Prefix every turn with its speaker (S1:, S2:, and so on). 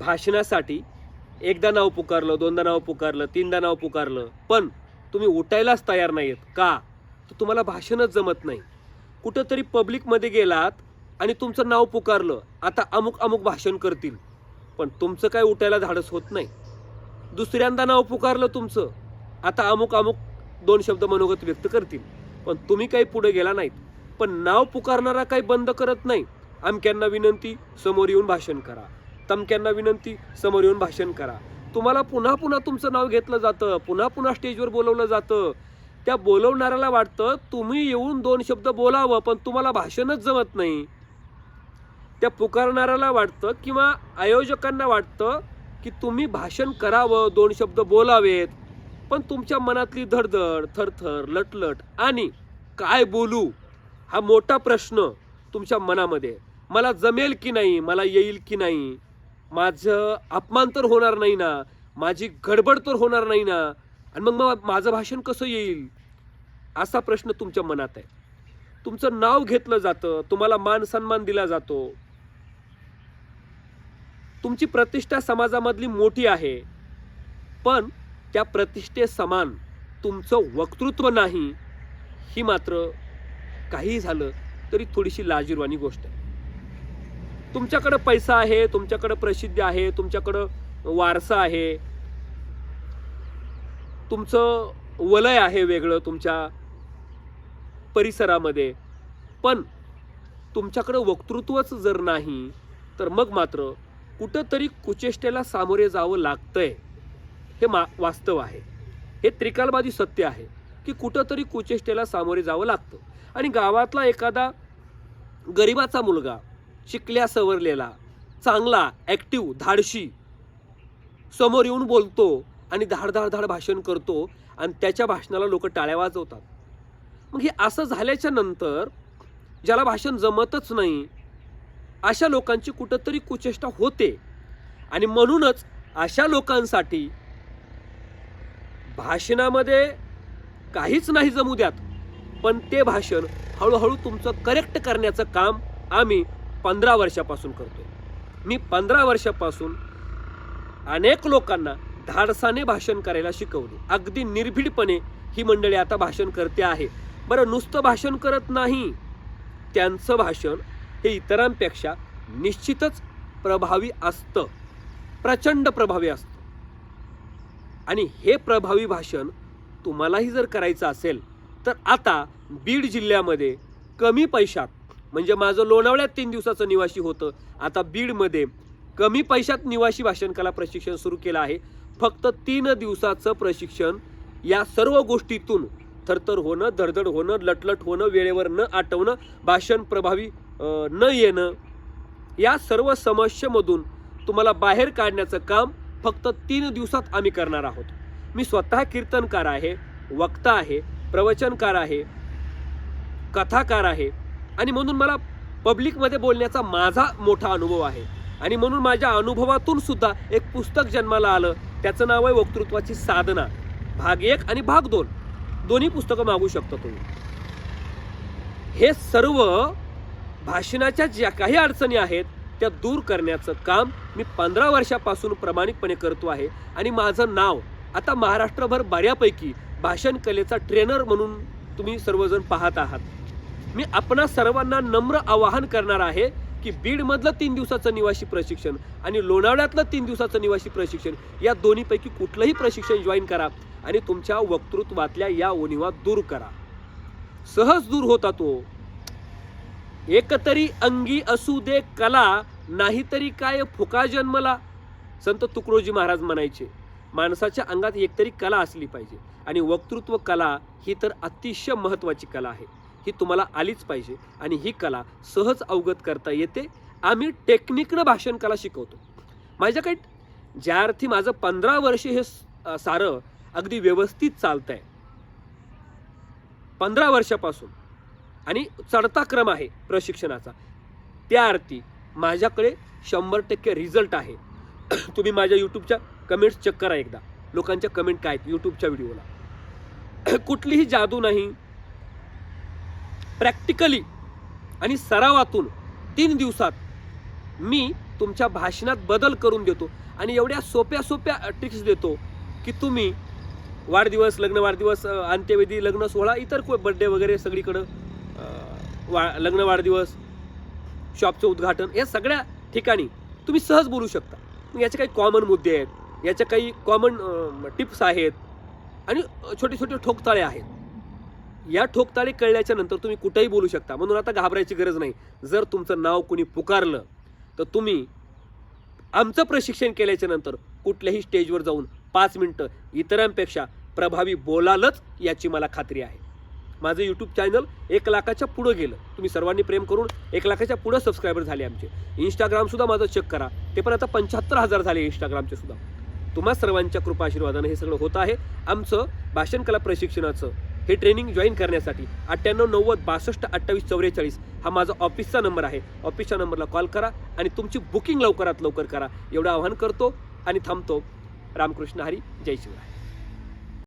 S1: भाषणासाठी एकदा नाव पुकारलं दोनदा नाव पुकारलं तीनदा नाव पुकारलं पण तुम्ही उठायलाच तयार नाही आहेत का? तर तुम्हाला भाषणच जमत नाही. कुठंतरी पब्लिकमध्ये गेलात आणि तुमचं नाव पुकारलं आता अमुक अमुक भाषण करतील. पण तुमचं काय उठायला धाडस होत नाही. दुसऱ्यांदा नाव पुकारलं तुमचं आता अमुक अमुक दोन शब्द मनोगत व्यक्त करतील. पण तुम्ही काही पुढे गेला नाहीत. पण नाव पुकारणारा काही बंद करत नाही. अमक्यांना विनंती समोर येऊन भाषण करा. तमक्यांना विनंती समोर येऊन भाषण करा. तुम्हाला पुन्हा पुन्हा तुमचं नाव घेतलं जातं पुन्हा पुन्हा स्टेजवर बोलवलं जातं. त्या बोलवणाऱ्याला वाटतं तुम्ही येऊन दोन शब्द बोलावं पण तुम्हाला भाषणच जमत नाही. त्या पुकारणाऱ्याला वाटतं किंवा आयोजकांना वाटतं की तुम्ही भाषण करावं दोन शब्द बोलावेत पण तुमच्या मनातली धडधड थरथर लटलट आणि काय बोलू हा मोठा प्रश्न तुमच्या मनामध्ये. मला जमेल की नाही मला येईल की नाही? माझं अपमान तर होणार नाही ना. माझी गडबड तर होणार नाही ना. आणि मग मग माझं भाषण कसं येईल? असा प्रश्न तुमच्या मनात आहे. तुमचं नाव घेतलं जातं. तुम्हाला मान सन्मान दिला जातो. तुमची प्रतिष्ठा समाजामधली मोठी आहे. पण त्या प्रतिष्ठे समान तुमचं वक्तृत्व नाही. ही मात्र काही झालं तरी थोडीशी लाजीरवाणी गोष्ट आहे. तुमच्याकडं पैसा आहे तुमच्याकडं प्रसिद्धी आहे तुमच्याकडं वारसा आहे. तुमचं वलय आहे वेगळं तुमच्या परिसरामध्ये. पण तुमच्याकडं वक्तृत्वच जर नाही तर मग मात्र कुठंतरी कुचेष्टेला सामोरे जावं लागतंय. हे मा वास्तव आहे. हे त्रिकालबाजी सत्य आहे की कुठंतरी कुचेष्टेला सामोरे जावं लागतं. आणि गावातला एखादा गरिबाचा मुलगा शिकल्या सवरलेला चांगला ॲक्टिव्ह धाडशी. समोर येऊन बोलतो आणि धाड धाड धाड भाषण करतो आणि त्याच्या भाषणाला लोक टाळ्या वाजवतात. मग हे असं झाल्याच्यानंतर ज्याला भाषण जमतच नाही अशा लोकांची कुठंतरी कुचेष्टा होते. आणि म्हणूनच अशा लोकांसाठी भाषणामध्ये काहीच नाही जमू द्यात. पण ते भाषण हळूहळू तुमचं करेक्ट करण्याचं काम आम्ही पंधरा वर्षापासून करतोय. मी पंधरा वर्षापासून अनेक लोकांना धाडसाने भाषण करायला शिकवले. अगदी निर्भीडपणे ही मंडळी आता भाषण करते आहे. बरं नुसतं भाषण करत नाही. त्यांचं भाषण हे इतरांपेक्षा निश्चितच प्रभावी असतं. प्रचंड प्रभावी असतं. आणि हे प्रभावी भाषण तुम्हालाही जर करायचं असेल तर आता बीड जिल्ह्यामध्ये कमी पैशात म्हणजे माझं लोणावळ्यात तीन दिवसाचं निवासी होतं. आता बीडमध्ये कमी पैशात निवासी भाषण कला प्रशिक्षण सुरू केलं आहे. फक्त तीन दिवसाचं प्रशिक्षण या सर्व गोष्टीतून थरथर होणं धडधड होणं लटलट होणं वेळेवर न आटवणं भाषण प्रभावी न येणं या सर्व समस्येमधून तुम्हाला बाहेर काढण्याचं काम फक्त तीन दिवसात आम्ही करणार आहोत. मी स्वतः कीर्तनकार आहे वक्ता आहे प्रवचनकार आहे कथाकार आहे आणि म्हणून मला पब्लिकमध्ये बोलण्याचा माझा मोठा अनुभव आहे. आणि म्हणून माझ्या अनुभवातून सुद्धा एक पुस्तक जन्माला आलं. त्याचं नाव आहे वक्तृत्वाची साधना. भाग एक आणि भाग दोन. दोन्ही पुस्तकं मागू शकता तुम्ही. हे सर्व भाषणाच्या ज्या काही अडचणी आहेत त्या दूर करण्याचं काम मी पंधरा वर्षापासून प्रामाणिकपणे करतो आहे. आणि माझं नाव आता महाराष्ट्रभर बऱ्यापैकी भाषण कलेचा ट्रेनर म्हणून तुम्ही सर्वजण पाहत आहात. मी आपणा सर्वांना नम्र आवाहन करणार आहे की बीडमधलं तीन दिवसाचं निवासी प्रशिक्षण आणि लोणावळ्यातलं तीन दिवसाचं निवासी प्रशिक्षण या दोन्हीपैकी कुठलंही प्रशिक्षण जॉईन करा आणि तुमच्या वक्तृत्वातल्या या उणिवा दूर करा. सहज दूर होता तो. एकतरी अंगी असू दे कला नाहीतरी काय फुका जन्मला. संत तुकडोजी महाराज म्हणायचे माणसाच्या अंगात एकतरी कला असली पाहिजे आणि वक्तृत्व कला ही तर अतिशय महत्त्वाची कला आहे. ही तुम्हाला आलीच पाहिजे. आणि ही कला सहज अवगत करता येते. आम्ही टेक्निकनं भाषण कला शिकवतो. माझ्या काही ज्या अर्थी माझं पंधरा वर्ष हे सारं अगदी व्यवस्थित चालत आहे पंधरा वर्षापासून. आणि चढता क्रम आहे प्रशिक्षणाचा. त्या अर्थी माझ्याकडे शंभर टक्के रिझल्ट आहे. तुम्ही माझ्या यूट्यूबच्या कमेंट्स चेक करा एकदा. लोकांच्या कमेंट काय आहेत? यूट्यूबच्या व्हिडिओला. कुठलीही जादू नाही. प्रॅक्टिकली आणि सरावातून तीन दिवसात मी तुमच्या भाषणात बदल करून देतो. आणि एवढ्या सोप्या सोप्या ट्रिक्स देतो की तुम्ही वाढदिवस लग्न वाढदिवस अंत्यविधी लग्न सोहळा इतर बड्डे वगैरे सगळीकडं वा लग्न वाढदिवस शॉपचं उद्घाटन या सगळ्या ठिकाणी तुम्ही सहज बोलू शकता. याचे काही कॉमन मुद्दे आहेत याच्या काही कॉमन टिप्स आहेत आणि छोटे छोटे ठोकताळे आहेत. या ठोकताळे कळल्याच्या नंतर तुम्ही कुठेही बोलू शकता. म्हणून आता घाबरायची गरज नाही. जर तुमचं नाव कुणी पुकारलं तर तुम्ही आमचं प्रशिक्षण केल्याच्यानंतर कुठल्याही स्टेजवर जाऊन पाच मिनटं इतरांपेक्षा प्रभावी बोलालच याची मला खात्री आहे. माझं यूट्यूब चॅनल एक लाखाच्या पुढं गेलं. तुम्ही सर्वांनी प्रेम करून एक लाखाच्या पुढं सबस्क्रायबर झाले आमचे. इंस्टाग्रामसुद्धा माझं चेक करा. ते पण आता पंच्याहत्तर हजार झाले इंस्टाग्रामचे सुद्धा. तुम्हा सर्वांच्या कृपाशीर्वादानं हे सगळं होत आहे. आमचं भाषण कला प्रशिक्षणाचं हे ट्रेनिंग जॉईन करण्यासाठी अठ्ठ्याण्णव नव्वद बासष्ट अठ्ठावीस चौवेचाळीस हा माझा ऑफिसचा नंबर आहे. ऑफिसच्या नंबरला कॉल करा आणि तुमची बुकिंग लवकरात लवकर करा. एवढं आवाहन करतो आणि थांबतो. रामकृष्ण हरी जय शिवराय.